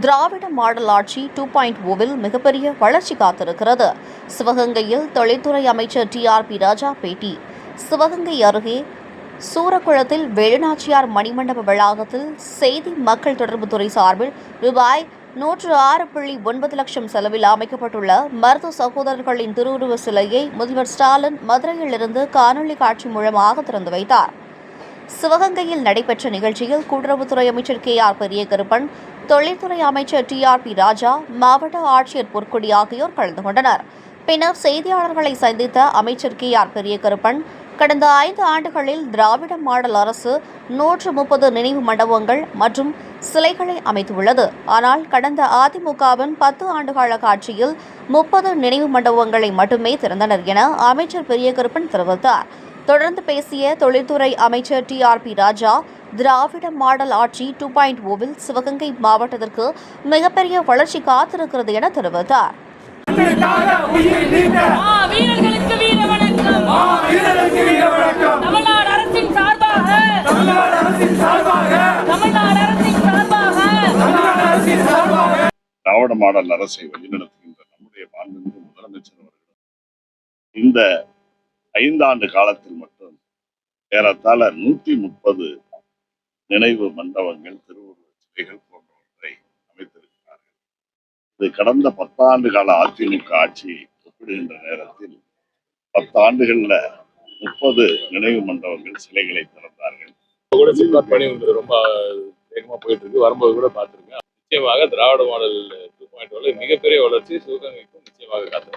திராவிட model ஆட்சி two point ஓவில் மிகப்பெரிய வளர்ச்சி காத்திருக்கிறது. சிவகங்கையில் தொழில்துறை அமைச்சர் டி ஆர் பி ராஜா பேட்டி. சிவகங்கை அருகே சூரக்குளத்தில் வேலுநாச்சியார் மணிமண்டப வளாகத்தில் செய்தி மக்கள் தொடர்புத்துறை சார்பில் ரூபாய் நூற்று ஆறு புள்ளி ஒன்பது லட்சம் செலவில் அமைக்கப்பட்டுள்ள மருத்துவ சகோதரர்களின் திருவுருவ சிலையை முதல்வர் ஸ்டாலின் மதுரையிலிருந்து காணொலி காட்சி மூலமாக திறந்து வைத்தார். சிவகங்கையில் நடைபெற்ற நிகழ்ச்சியில் கூட்டுறவுத்துறை அமைச்சர் கே ஆர் பெரியகருப்பன் தொழில்துறை அமைச்சர் டி ஆர் பி ராஜா மாவட்ட ஆட்சியர் பொற்கொடி ஆகியோர் கலந்து கொண்டனர். பின்னர் செய்தியாளர்களை சந்தித்த அமைச்சர் கே ஆர் பெரியகருப்பன் கடந்த ஐந்து ஆண்டுகளில் திராவிட மாடல் அரசு நூற்று முப்பது நினைவு மண்டபங்கள் மற்றும் சிலைகளை அமைத்துள்ளது. ஆனால் கடந்த அதிமுகவின் பத்து ஆண்டுகால காட்சியில் முப்பது நினைவு மண்டபங்களை மட்டுமே திறந்தனர் என அமைச்சர் பெரியகருப்பன் தெரிவித்தார். தொடர்ந்து பேசிய தொழில்துறை அமைச்சர் T R B Raja Dravida model ஆட்சி டூ பாயிண்ட் ஓவில் சிவகங்கை மாவட்டத்திற்கு மிகப்பெரிய வளர்ச்சி காத்திருக்கிறது என தெரிவித்தார். ஆ, வீரர்களுக்கு வீர வணக்கம். வீரர்களுக்கு வீர வணக்கம் தமிழ்நாடு அரசின் சார்பாக தமிழ்நாடு அரசின் சார்பாக தமிழ்நாடு அரசின் சார்பாக. தமிழ்நாடு அரசின் சார்பாக. திராவிட மாடல் அரசை வழிநடத்துகின்ற நம்முடைய மாண்புமிகு முதலமைச்சர் அவர்கள் இந்த ஐந்தாண்டு காலத்தில் மட்டும் ஏறத்தாழ நூத்தி முப்பது நினைவு மண்டபங்கள் திருவுருவ சிலைகள் போன்றவற்றை அமைத்திருக்கிறார்கள். இது கடந்த பத்தாண்டு கால அதிமுக ஆட்சி ஒப்பிடுகின்ற நேரத்தில் பத்தாண்டுகள்ல முப்பது நினைவு மண்டபங்கள் சிலைகளை திறந்தார்கள். கூட பணி ரொம்ப வேகமா போயிட்டு இருக்கு வரும்போது கூட பார்த்துருக்கேன். நிச்சயமாக திராவிட மாடல் டூ பாயிண்ட் மிகப்பெரிய வளர்ச்சி சிவகங்கைக்கும் நிச்சயமாக காத்து